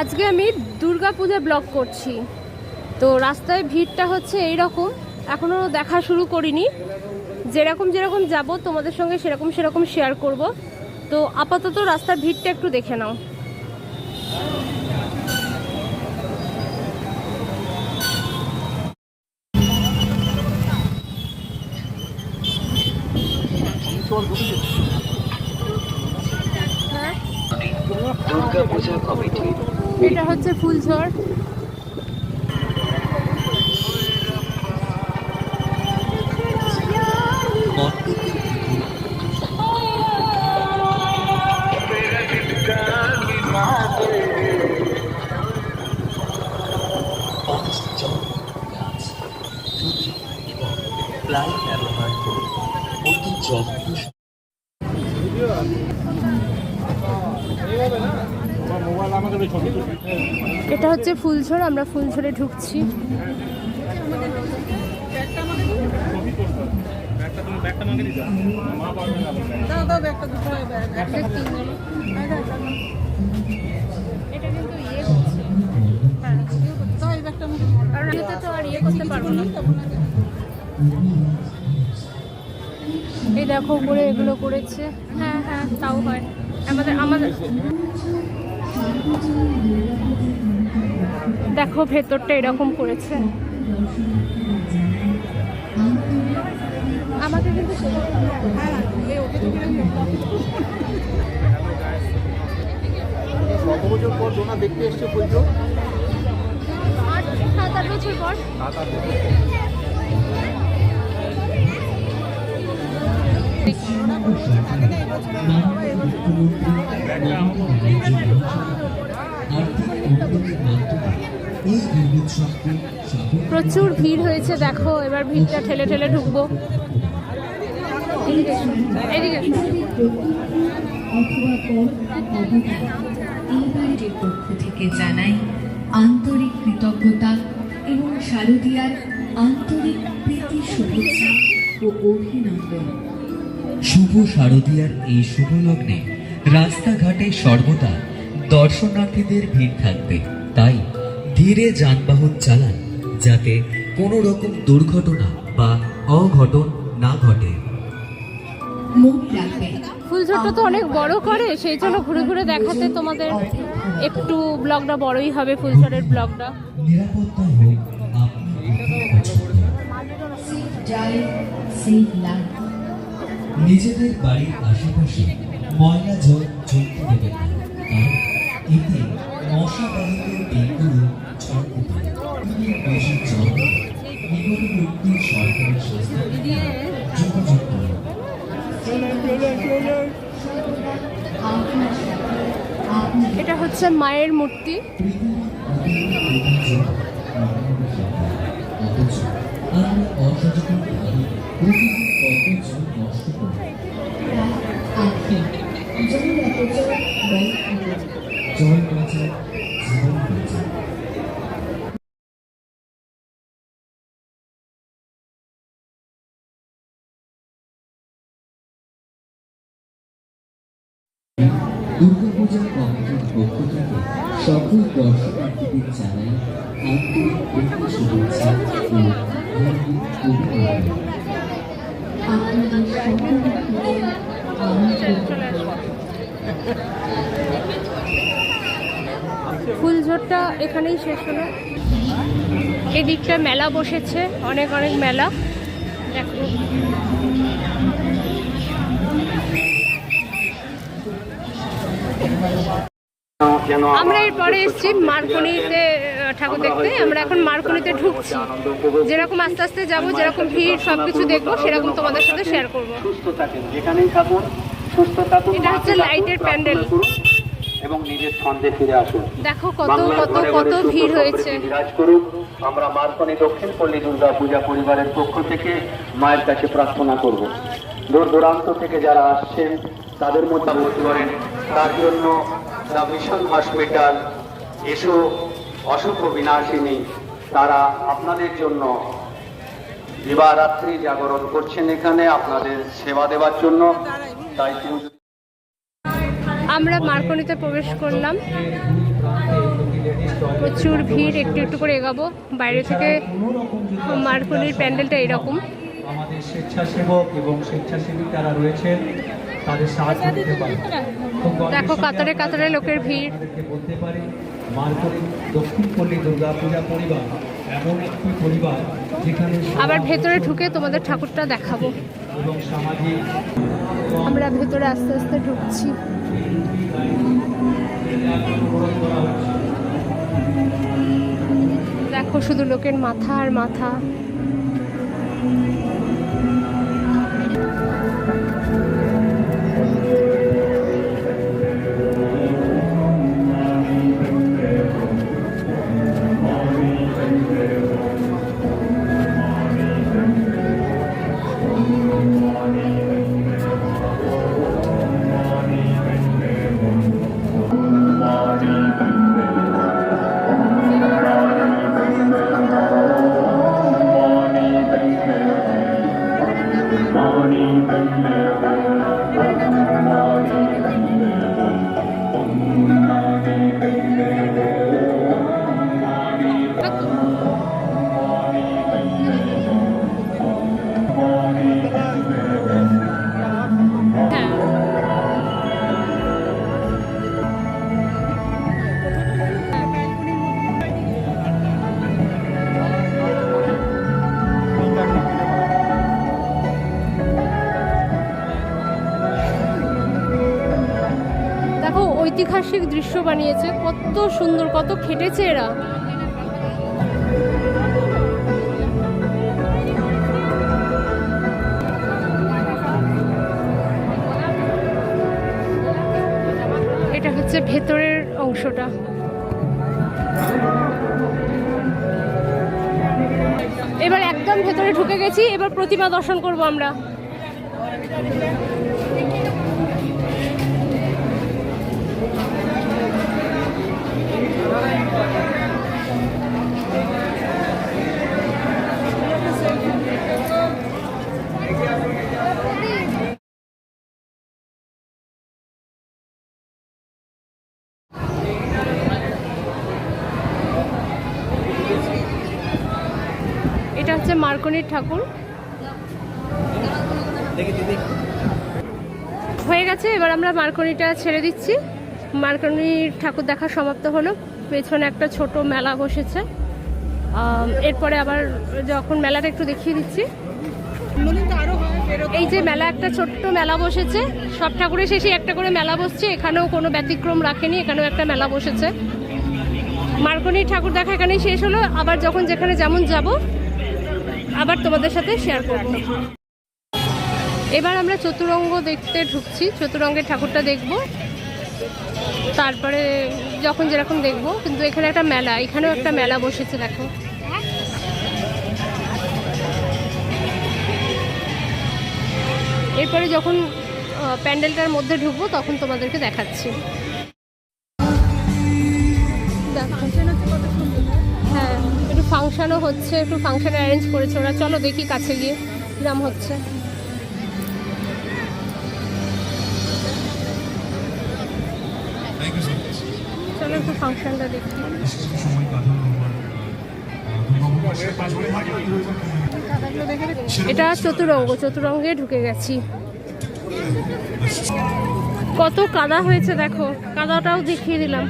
আজকে আমি দুর্গা পূজা ব্লগ করছি। তো রাস্তায় ভিড়টা হচ্ছে এই রকম এখনও দেখা শুরু করিনি। যেরকম যেরকম যাব, তোমাদের সঙ্গে সেরকম সেরকম শেয়ার করব। তো আপাতত রাস্তার ভিড়টা একটু দেখে নাও। দুর্গা এটা হচ্ছে ফুলঝড়। এটা হচ্ছে ফুলঝড়, আমরা ফুলঝড়ে ঢুকছি। এই দেখো, উপরে এগুলো করেছে। হ্যাঁ হ্যাঁ তাও হয়। আমাদের আমাদের দেখো ভেতরটা এরকম করেছে। আমাকে কিন্তু কত বছর পর ডোনা দেখতে এসছে পুজো আট সাত আট বছর পর। প্রচুর ভিড় হয়েছে দেখো এবার ভিড়টা ঠেলে ঠেলে ঢুকবো। এই পক্ষ থেকে জানাই আন্তরিক কৃতজ্ঞতা এবং শারদীয়ার আন্তরিক প্রীতি শুভেচ্ছা ও অভিনন্দন। শুভ শারদীয়ার এই শুভ লগ্নে রাস্তাঘাটে সর্বদা দর্শনার্থীদের ভিড় থাকবে তাই ধীরে যানবাহন চালান যাতে কোনো রকম দুর্ঘটনা বা অঘটন না ঘটে। ফুলঝড়টা তো অনেক বড় করে সেই জন্য ঘুরে ঘুরে দেখাতে তোমাদের একটু ব্লগটা বড়ই হবে ফুলঝড়ের ব্লগটা। নিজেদের বাড়ির আশেপাশে ময়লা জল জমতে দেবেন না এতে মশাবাহিত ডেঙ্গু এটা হচ্ছে মায়ের মূর্তি। কমিটির পক্ষ থেকে সকল দর্শনার্থীদের জানাই আন্তরিক শুভেচ্ছা ও ফুলঝড়টা এখানেই শেষ হলো। এদিকটা মেলা বসেছে, অনেক অনেক মেলা। দেখো। আমরা এরপরে এসেছি মার্কনিতে ঠাকুর দেখতে। আমরা এখন মার্কনিতে ঢুকছি। যেরকম আস্তে আস্তে যাব যেরকম ভিড় সব কিছু দেখব সেরকম তোমাদের সাথে শেয়ার করব। এটা হচ্ছে লাইটের প্যান্ডেল। এবং নিজের ছন্দে ফিরে আসুন। দেখো কত কত কত ভিড় হয়েছে। বিরাজ করুক। আমরা মার্কনি দক্ষিণ পল্লী দুর্গা পূজা পরিবারের পক্ষ থেকে মায়ের কাছে প্রার্থনা করব। দূর দূরান্ত থেকে যারা আসছেন তাদের মধ্যে করেন তার জন্য দ্য মিশন হসপিটাল এসো অসুখ বিনাশিনী তারা আপনাদের জন্য দিবারাত্রি জাগরণ করছেন এখানে আপনাদের সেবা দেওয়ার জন্য। তাই আমরা মার্কনিতে প্রবেশ করলাম। প্রচুর ভিড় একটু একটু করে এগাবো। বাইরে থেকে মার্কনির প্যান্ডেলটা এরকম। আমাদের স্বেচ্ছাসেবক এবং স্বেচ্ছাসেবী যারা রয়েছেন তাদের সাহায্য নিতে দেখো কাতারে কাতারে লোকের ভিড়। বলতে পারি মার্করি দক্ষিণ পল্লী দুর্গা পূজা পরিবার এমন একটি পরিবার যেখানে আবার ভেতরে ঢুকে তোমাদের ঠাকুরটা দেখাবো। এবং সামাজিক আমরা ভেতরে আস্তে আস্তে ঢুকছি। দেখো শুধু লোকের মাথা আর মাথা। ঐতিহাসিক দৃশ্য বানিয়েছে, কত সুন্দর, কত খেটেছে এরা। এটা হচ্ছে ভেতরের অংশটা। এবার একদম ভেতরে ঢুকে গেছি, এবার প্রতিমা দর্শন করব আমরা। এটা হচ্ছে মার্কনির ঠাকুর। হয়ে গেছে, এবার আমরা মার্কনিটা ছেড়ে দিচ্ছি। মার্কনির ঠাকুর দেখা সমাপ্ত হলো। পেছনে একটা ছোট মেলা বসেছে। এরপরে আবার যখন মেলাটা একটু দেখিয়ে দিচ্ছি। এই যে মেলা, একটা ছোট্ট মেলা বসেছে। সব ঠাকুরের শেষে একটা করে মেলা বসছে। এখানেও কোনো ব্যতিক্রম রাখেনি, এখানেও একটা মেলা বসেছে। মার্কনির ঠাকুর দেখা এখানেই শেষ হলো। আবার যখন যেখানে যেমন যাব, আবার তোমাদের সাথে শেয়ার করব। এবার আমরা চতুরঙ্গ দেখতে ঢুকছি। চতুরঙ্গের ঠাকুরটা দেখব। তারপরে যখন যেরকম দেখব কিন্তু এখানে একটা মেলা এখানেও একটা মেলা বসেছে দেখো। এরপরে যখন প্যান্ডেলটার মধ্যে ঢুকবো তখন তোমাদেরকে দেখাচ্ছি। হ্যাঁ? একটু ফাংশানও হচ্ছে একটু ফাংশন অ্যারেঞ্জ করেছে ওরা। চলো দেখি কাছে গিয়ে কিরাম হচ্ছে। এটা চতুরঙ্গ, চতুরঙ্গে ঢুকে গেছি। কত কাদা হয়েছে দেখো, কাদাটাও দেখিয়ে দিলাম।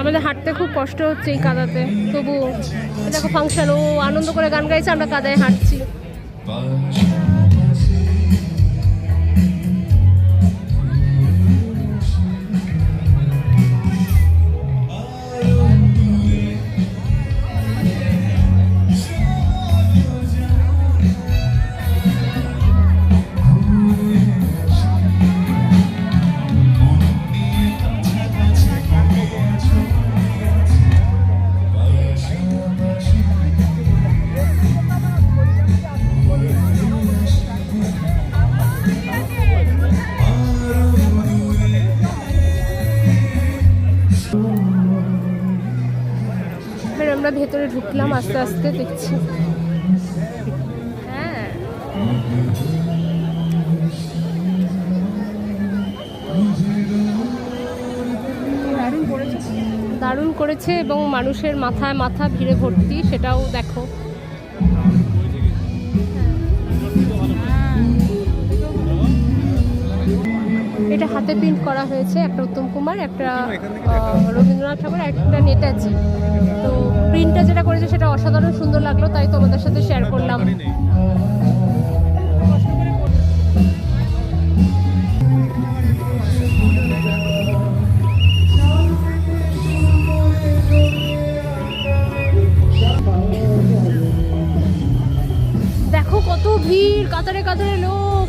আমাদের হাঁটতে খুব কষ্ট হচ্ছে এই কাদাতে তবু দেখো ফাংশন, ও আনন্দ করে গান গাইছে, আমরা কাদায় হাঁটছি। ঢুকলাম আস্তে আস্তে, দেখছি। হ্যাঁ। দারুণ করেছে। এবং মানুষের মাথায় মাথা ভিড়ে ভর্তি, সেটাও দেখো। এটা হাতে প্রিন্ট করা হয়েছে একটা উত্তম কুমার একটা রবীন্দ্রনাথ ঠাকুর একটা নেতাজি। তো প্রিন্টটা যেটা করেছে সেটা অসাধারণ সুন্দর লাগল তাই তোমাদের সাথে শেয়ার করলাম। দেখো কত ভিড় কাতারে কাতারে লোক।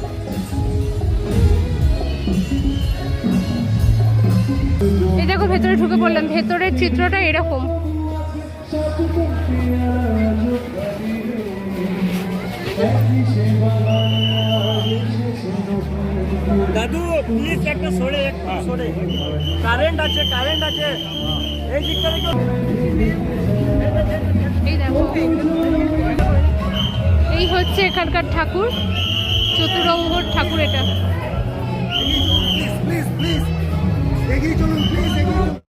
দেখো ভেতরে ঢুকে পড়লাম। ভেতরের চিত্রটা এরকম। দাদু প্লিজ একটা সরে একটু সরে। কারেন্ট আছে কারেন্ট আছে। এই দিকটা দেখো। এই দেখো। এই হচ্ছে এখানকার ঠাকুর চতুরঙ্গর ঠাকুর এটা। এগিয়ে চলুন প্লিজ এগিয়ে চলুন